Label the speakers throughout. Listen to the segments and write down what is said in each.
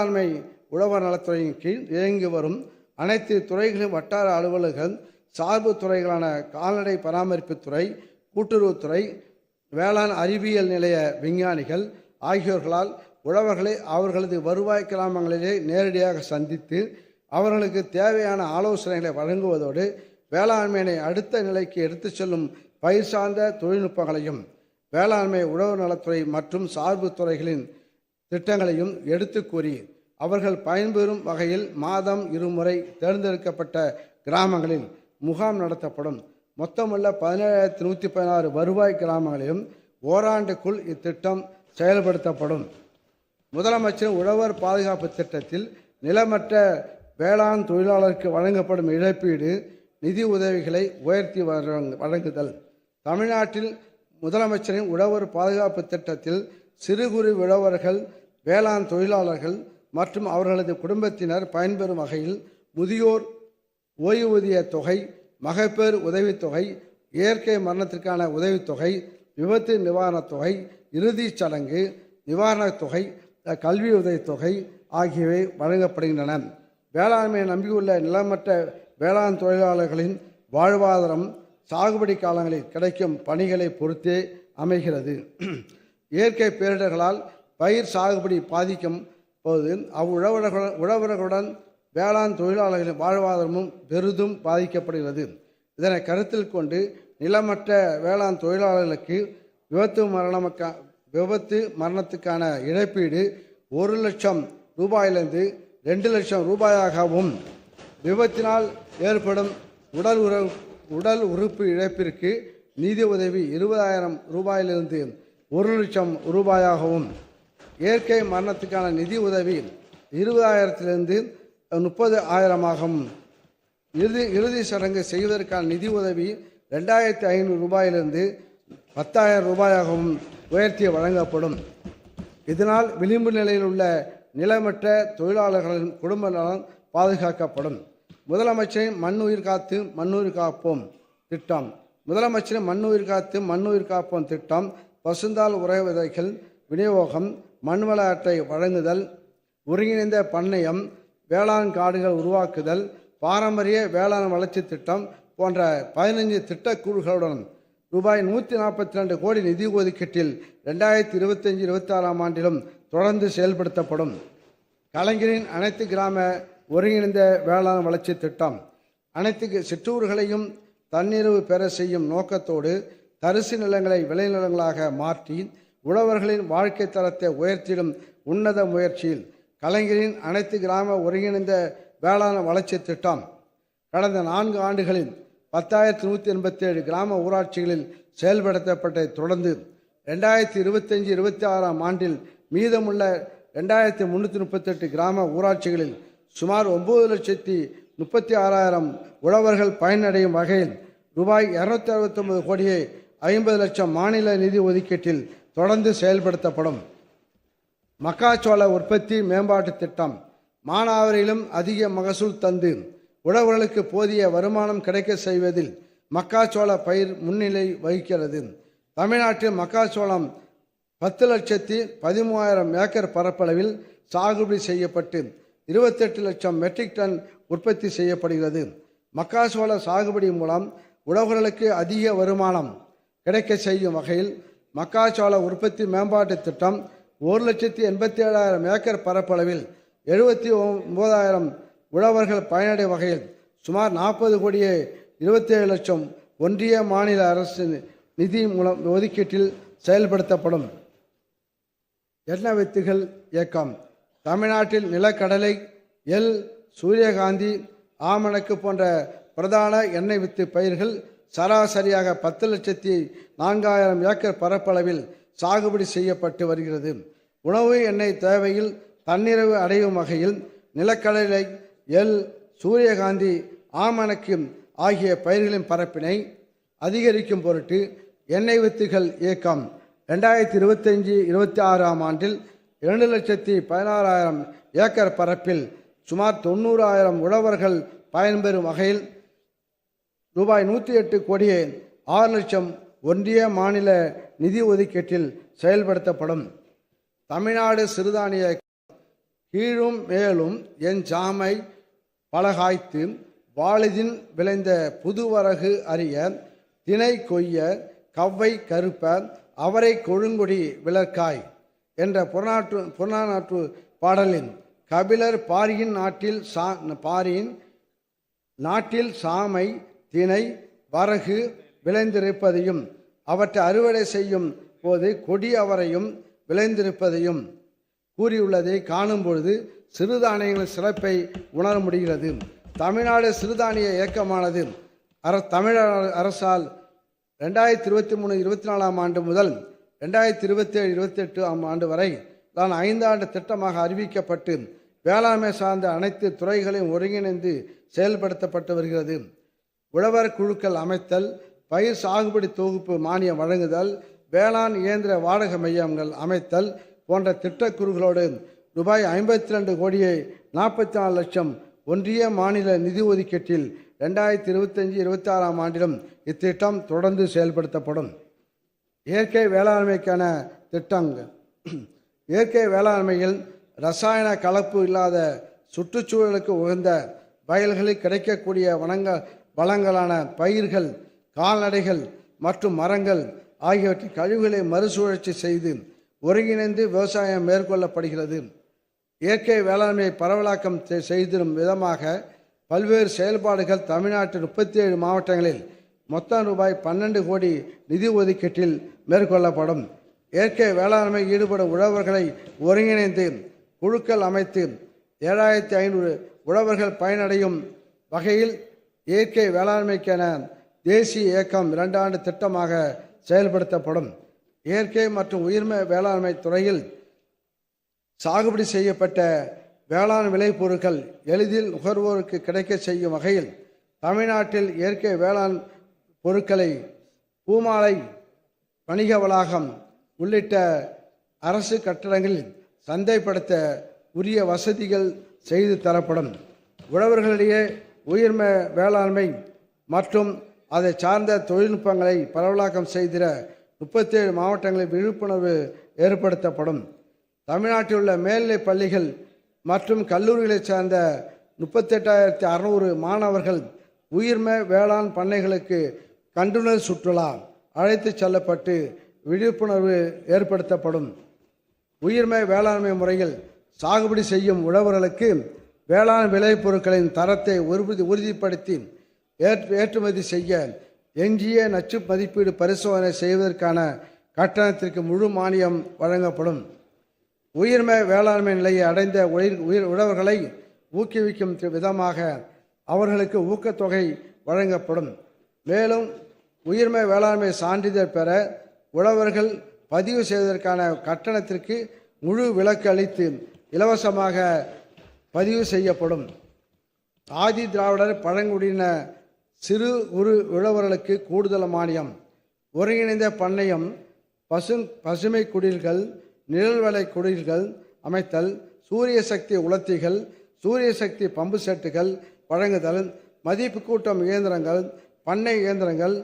Speaker 1: வேளாண்மை உழவர் நலத்துறையின் கீழ் இயங்கி வரும் அனைத்து துறைகளின் வட்டார அலுவலர்கள் சார்பு துறைகளான கால்நடை பராமரிப்புத்துறை கூட்டுறவுத்துறை வேளாண் அறிவியல் நிலைய விஞ்ஞானிகள் ஆகியோர்களால் உழவர்களை அவர்களது வருவாய் கிராமங்களிலே நேரடியாக சந்தித்து அவர்களுக்கு தேவையான ஆலோசனைகளை வழங்குவதோடு வேளாண்மையினை அடுத்த நிலைக்கு எடுத்து செல்லும் பயிர் சார்ந்த தொழில்நுட்பங்களையும் வேளாண்மை உழவு நலத்துறை மற்றும் சார்பு துறைகளின் திட்டங்களையும் எடுத்து கூறி அவர்கள் பயன்பெறும் வகையில் மாதம் இருமுறை தேர்ந்தெடுக்கப்பட்ட கிராமங்களில் முகாம் நடத்தப்படும். மொத்தமுள்ள பதினேழாயிரத்தி நூற்றி பதினாறு வருவாய் கிராமங்களிலும் ஓராண்டுக்குள் இத்திட்டம் செயல்படுத்தப்படும். முதலமைச்சர் உழவர் பாதுகாப்பு திட்டத்தில் நிலமற்ற வேளாண் தொழிலாளருக்கு வழங்கப்படும் இழப்பீடு நிதி உதவிகளை உயர்த்தி வழங்க- வழங்குதல். தமிழ்நாட்டில் முதலமைச்சரின் உழவர் பாதுகாப்பு திட்டத்தில் சிறு குறு உழவர்கள் வேளாண் தொழிலாளர்கள் மற்றும் அவர்களது குடும்பத்தினர் பயன்பெறும் வகையில் முதியோர் ஓய்வூதிய தொகை மகப்பேறு உதவித்தொகை இயற்கை மரணத்திற்கான உதவித்தொகை விபத்து நிவாரணத் தொகை இறுதிச் சடங்கு நிவாரணத் தொகை கல்வி உதவித்தொகை ஆகியவை வழங்கப்படுகின்றன. வேளாண்மையை நம்பியுள்ள நிலமற்ற வேளாண் தொழிலாளர்களின் வாழ்வாதாரம் சாகுபடி காலங்களில் கிடைக்கும் பணிகளை பொறுத்தே அமைகிறது. இயற்கை பேரிடர்களால் பயிர் சாகுபடி பாதிக்கும் போது அவ்வுழவர்களுடன் உழவர்களுடன் வேளாண் தொழிலாளர்களின் வாழ்வாதாரமும் பெரிதும் பாதிக்கப்படுகிறது. இதனை கருத்தில் கொண்டு நிலமற்ற வேளாண் தொழிலாளர்களுக்கு விபத்து மரணமக்கா விபத்து மரணத்துக்கான இழப்பீடு ஒரு லட்சம் ரூபாயிலிருந்து ரெண்டு லட்சம் ரூபாயாகவும் விபத்தினால் ஏற்படும் உடல் உற உடல் உறுப்பு இழப்பிற்கு நிதி உதவி இருபதாயிரம் ரூபாயிலிருந்து ஒரு லட்சம் ரூபாயாகவும் இயற்கை மரணத்துக்கான நிதி உதவி இருபதாயிரத்திலிருந்து முப்பது ஆயிரமாகும் இறுதி இறுதி சடங்கு செய்வதற்கான நிதி உதவி ரெண்டாயிரத்தி ஐநூறு ரூபாயிலிருந்து பத்தாயிரம் ரூபாயாகவும் உயர்த்தி வழங்கப்படும். இதனால் விளிம்பு நிலையில் உள்ள நிலமற்ற தொழிலாளர்களின் குடும்ப நலன் பாதுகாக்கப்படும். முதலமைச்சரின் மண்ணுயிர் காத்து மண்ணுயிர் காப்போம் திட்டம். முதலமைச்சரின் மண்ணுயிர் காத்து மண்ணுயிர் காப்போம் திட்டம். பசுந்தால் உரை விதைகள் விநியோகம் மண்வள அட்டை வழங்குதல் ஒருங்கிணைந்த பண்ணையம் வேளாண் காடுகள் உருவாக்குதல் பாரம்பரிய வேளாண் வளர்ச்சி திட்டம் போன்ற பதினைஞ்சு திட்டக்கூறுகளுடன் ரூபாய் நூற்றி நாற்பத்தி ரெண்டு கோடி நிதி ஒதுக்கீட்டில் ரெண்டாயிரத்தி இருபத்தஞ்சி இருபத்தாறாம் ஆண்டிலும் தொடர்ந்து செயல்படுத்தப்படும். கலைஞரின் அனைத்து கிராம ஒருங்கிணைந்த வேளாண் வளர்ச்சி திட்டம் அனைத்து சிற்றூர்களையும் தன்னிறைவு பெற செய்யும் நோக்கத்தோடு தரிசு நிலங்களை விளைநிலங்களாக மாற்றி உழவர்களின் வாழ்க்கை தரத்தை உயர்த்திடும் உன்னத முயற்சியில் கலைஞரின் அனைத்து கிராம ஒருங்கிணைந்த வேளாண் வளர்ச்சி திட்டம் கடந்த நான்கு ஆண்டுகளில் பத்தாயிரத்தி நூற்றி எண்பத்தி ஏழு கிராம ஊராட்சிகளில் செயல்படுத்தப்பட்டதை தொடர்ந்து ரெண்டாயிரத்தி இருபத்தஞ்சி இருபத்தி ஆறாம் ஆண்டில் மீதமுள்ள ரெண்டாயிரத்தி முந்நூற்றி முப்பத்தெட்டு கிராம ஊராட்சிகளில் சுமார் ஒம்பது லட்சத்தி முப்பத்தி ஆறாயிரம் உழவர்கள் பயனடையும் வகையில் ரூபாய் இரநூத்தி அறுபத்தொம்பது கோடியே ஐம்பது லட்சம் மாநில நிதி ஒதுக்கீட்டில் தொடர்ந்து செயல்படுத்தப்படும். மக்காச்சோள உற்பத்தி மேம்பாட்டு திட்டம் மானாவரியிலும் அதிக மகசூல் தந்து உழவர்களுக்கு போதிய வருமானம் கிடைக்க செய்வதில் மக்காச்சோள பயிர் முன்னிலை வகிக்கிறது. தமிழ்நாட்டில் மக்காச்சோளம் பத்து லட்சத்தி பதிமூவாயிரம் ஏக்கர் பரப்பளவில் சாகுபடி செய்யப்பட்டு இருபத்தெட்டு லட்சம் மெட்ரிக் டன் உற்பத்தி செய்யப்படுகிறது. மக்காச்சோள சாகுபடி மூலம் உழவர்களுக்கு அதிக வருமானம் கிடைக்க செய்யும் வகையில் மக்காச்சோள உற்பத்தி மேம்பாட்டு திட்டம் ஒரு லட்சத்தி எண்பத்தி ஏழாயிரம் ஏக்கர் பரப்பளவில் எழுபத்தி ஒன்பதாயிரம் உழவர்கள் பயனடை வகையில் சுமார் நாற்பது கோடியே இருபத்தேழு லட்சம் ஒன்றிய மாநில அரசு நிதி மூலம் ஒதுக்கீட்டில் செயல்படுத்தப்படும். எண்ணெய் வித்துகள் இயக்கம். தமிழ்நாட்டில் நிலக்கடலை எல் சூரியகாந்தி ஆமணக்கு போன்ற பிரதான எண்ணெய் வித்து பயிர்கள் சராசரியாக பத்து லட்சத்தி நான்காயிரம் ஏக்கர் பரப்பளவில் சாகுபடி செய்யப்பட்டு வருகிறது. உணவு எண்ணெய் தேவையில் தன்னிறைவு அடையும் வகையில் நிலக்கடலை எல் சூரியகாந்தி ஆமணக்கு ஆகிய பயிர்களின் பரப்பினை அதிகரிக்கும் பொருட்டு எண்ணெய் வித்துகள் இயக்கம். ரெண்டாயிரத்தி இருபத்தஞ்சி இருபத்தி ஆறாம் ஆண்டில் இரண்டு லட்சத்தி பதினாறாயிரம் ஏக்கர் பரப்பில் சுமார் தொண்ணூறாயிரம் உழவர்கள் பயன்பெறும் வகையில் ரூபாய் நூற்றி எட்டு கோடியே ஆறு லட்சம் ஒன்றிய மாநில நிதி ஒதுக்கீட்டில் செயல்படுத்தப்படும். தமிழ்நாடு சிறுதானிய கீழும் மேலும் என் ஜாமை பலகாய்த்து வாளிதின் விளைந்த புதுவரகு அறிய தினை கொய்ய கவ்வை கருப்ப அவரை கொழுங்குடி விளக்காய் என்ற புறநாற்று புறநாற்று பாடலின் கபிலர் பாரியின் நாட்டில் சா பாரியின் நாட்டில் சாமை தினை வரகு விளைந்திருப்பதையும் அவற்றை அறுவடை செய்யும் போது கொடி அவரையும் விளைந்திருப்பதையும் கூறியுள்ளதை காணும் பொழுது சிறுதானியங்களின் சிறப்பை உணர முடிகிறது. தமிழ்நாடு சிறுதானிய இயக்கமானது அர தமிழ அரசால் ரெண்டாயிரத்தி இருபத்தி மூணு இருபத்தி நாலாம் ஆண்டு முதல் ரெண்டாயிரத்தி இருபத்தி ஏழு இருபத்தி எட்டு ஆம் ஆண்டு வரை தான் ஐந்தாண்டு திட்டமாக அறிவிக்கப்பட்டு வேளாண்மை சார்ந்த அனைத்து துறைகளையும் ஒருங்கிணைந்து செயல்படுத்தப்பட்டு வருகிறது. உழவர் குழுக்கள் அமைத்தல் பயிர் சாகுபடி தொகுப்பு மானியம் வழங்குதல் வேளாண் இயந்திர வாடகை மையங்கள் அமைத்தல் போன்ற திட்டக்குறுகளோடு ரூபாய் ஐம்பத்தி ரெண்டு கோடியை நாற்பத்தி நாலு லட்சம் ஒன்றிய மாநில நிதி ஒதுக்கீட்டில் ரெண்டாயிரத்தி இருபத்தஞ்சி இருபத்தி ஆறாம் ஆண்டிலும் இத்திட்டம் தொடர்ந்து செயல்படுத்தப்படும். இயற்கை வேளாண்மைக்கான திட்டங்கள் இயற்கை வேளாண்மையில் ரசாயன கலப்பு இல்லாத சுற்றுச்சூழலுக்கு உகந்த வயல்களில் கிடைக்கக்கூடிய வனங்க வளங்களான பயிர்கள் கால்நடைகள் மற்றும் மரங்கள் ஆகியவற்றின் கழிவுகளை மறுசுழற்சி செய்து ஒருங்கிணைந்து விவசாயம் மேற்கொள்ளப்படுகிறது. இயற்கை வேளாண்மையை பரவலாக்கம் செ- செய்திடும் விதமாக பல்வேறு செயல்பாடுகள் தமிழ்நாட்டின் முப்பத்தி ஏழு மாவட்டங்களில் மொத்தம் ரூபாய் பன்னெண்டு கோடி நிதி ஒதுக்கீட்டில் மேற்கொள்ளப்படும். இயற்கை வேளாண்மை ஈடுபடும் உழவர்களை ஒருங்கிணைந்து குழுக்கள் அமைத்து ஏழாயிரத்தி ஐநூறு உழவர்கள் பயனடையும் வகையில் இயற்கை வேளாண்மைக்கென தேசிய இயக்கம் இரண்டாண்டு திட்டமாக செயல்படுத்தப்படும். இயற்கை மற்றும் உயிர்ம வேளாண்மை துறையில் சாகுபடி செய்யப்பட்ட வேளாண் விளைபொருட்கள் எளிதில் நுகர்வோருக்கு கிடைக்க செய்யும் வகையில் தமிழ்நாட்டில் இயற்கை வேளாண் பொருட்களை பூமாலை வணிக வளாகம் உள்ளிட்ட அரசு கட்டடங்களில் சந்தைப்படுத்த உரிய வசதிகள் செய்து தரப்படும். உழவர்களிடையே உயிர்ம வேளாண்மை மற்றும் அதை சார்ந்த தொழில்நுட்பங்களை பரவலாக்கம் செய்திட முப்பத்தேழு மாவட்டங்களில் விழிப்புணர்வு ஏற்படுத்தப்படும். தமிழ்நாட்டில் உள்ள மேல்நிலை பள்ளிகள் மற்றும் கல்லூரிகளைச் சார்ந்த முப்பத்தெட்டாயிரத்தி அறநூறு மாணவர்கள் உயிர்ம வேளாண் பண்ணைகளுக்கு கண்டுணர் சுற்றுலா அழைத்துச் செல்லப்பட்டு விழிப்புணர்வு ஏற்படுத்தப்படும். உயிர்ம வேளாண்மை முறையில் சாகுபடி செய்யும் உழவர்களுக்கு வேளாண் விளைபொருட்களின் தரத்தை உறுதி உறுதிப்படுத்தி ஏற்றுமதி செய்ய எஞ்சிய நச்சு மதிப்பீடு பரிசோதனை செய்வதற்கான கட்டணத்திற்கு முழு மானியம் வழங்கப்படும். உயிர்ம வேளாண்மை நிலையை அடைந்த உயிர் உயிர் உழவர்களை ஊக்குவிக்கும் விதமாக அவர்களுக்கு ஊக்கத்தொகை வழங்கப்படும். மேலும் உயிர்ம வேளாண்மை சான்றிதழ் பெற உழவர்கள் பதிவு செய்வதற்கான கட்டணத்திற்கு முழு விலக்கு அளித்து இலவசமாக பதிவு செய்யப்படும். ஆதி திராவிடர் பழங்குடியின சிறு குறு உழவர்களுக்கு கூடுதல் மானியம். ஒருங்கிணைந்த பண்ணையம் பசு பசுமை குடில்கள் நிழல்வலை குடில்கள் அமைத்தல் சூரிய சக்தி உலர்த்திகள் சூரிய சக்தி பம்பு செட்டுகள் வழங்குதல் மதிப்பு கூட்டம் இயந்திரங்கள் பண்ணை இயந்திரங்கள்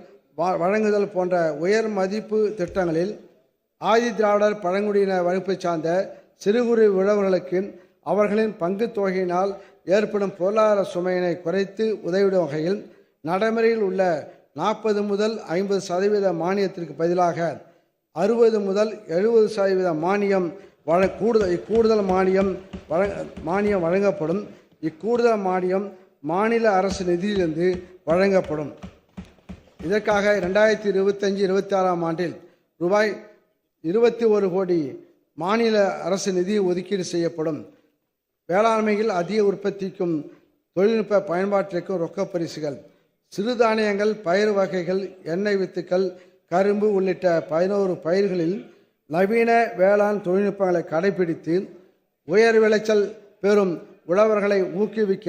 Speaker 1: வழங்குதல் போன்ற உயர் மதிப்பு திட்டங்களில் ஆதி திராவிடர் பழங்குடியின வகுப்பைச் சார்ந்த சிறு குறு உழவர்களுக்கு அவர்களின் பங்கு தொகையினால் ஏற்படும் பொருளாதார சுமையினை குறைத்து உதவிடும் வகையில் நடைமுறையில் உள்ள நாற்பது முதல் ஐம்பது சதவீத மானியத்திற்கு பதிலாக அறுபது முதல் எழுபது சதவீத மானியம் வழ கூடுதல் இக்கூடுதல் மானியம் வழங்க மானியம் வழங்கப்படும். இக்கூடுதல் மானியம் மாநில அரசு நிதியிலிருந்து வழங்கப்படும். இதற்காக ரெண்டாயிரத்தி இருபத்தஞ்சி இருபத்தி ஆறாம் ஆண்டில் ரூபாய் இருபத்தி ஒரு கோடி மாநில அரசு நிதி ஒதுக்கீடு செய்யப்படும். வேளாண்மையில் அதிக உற்பத்திக்கும் தொழில்நுட்ப பயன்பாட்டிற்கும் ரொக்க பரிசுகள். சிறுதானியங்கள் பயிர் வகைகள் எண்ணெய் வித்துக்கள் கரும்பு உள்ளிட்ட பதினோரு பயிர்களில் நவீன வேளாண் தொழில்நுட்பங்களை கடைபிடித்து உயர் விளைச்சல் பெறும் உழவர்களை ஊக்குவிக்க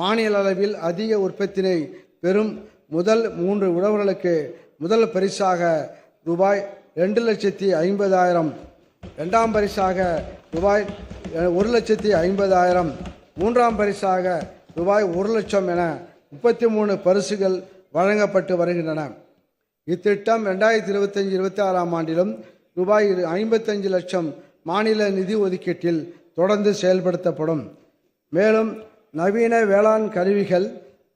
Speaker 1: மாநில அளவில் அதிக உற்பத்தினை பெறும் முதல் மூன்று உழவர்களுக்கு முதல் பரிசாக ரூபாய் ரெண்டு லட்சத்தி ஐம்பதாயிரம். இரண்டாம் பரிசாக ரூபாய் ஒரு லட்சத்தி ஐம்பதாயிரம் மூன்றாம் பரிசாக ரூபாய் ஒரு லட்சம் என முப்பத்தி மூணு பரிசுகள் வழங்கப்பட்டு வருகின்றன. இத்திட்டம் ரெண்டாயிரத்தி இருபத்தஞ்சி இருபத்தி ஆறாம் ஆண்டிலும் ரூபாய் ஐம்பத்தஞ்சு லட்சம் மாநில நிதி ஒதுக்கீட்டில் தொடர்ந்து செயல்படுத்தப்படும். மேலும் நவீன வேளாண் கருவிகள்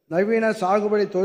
Speaker 1: நவீன சாகுபடி தொழில்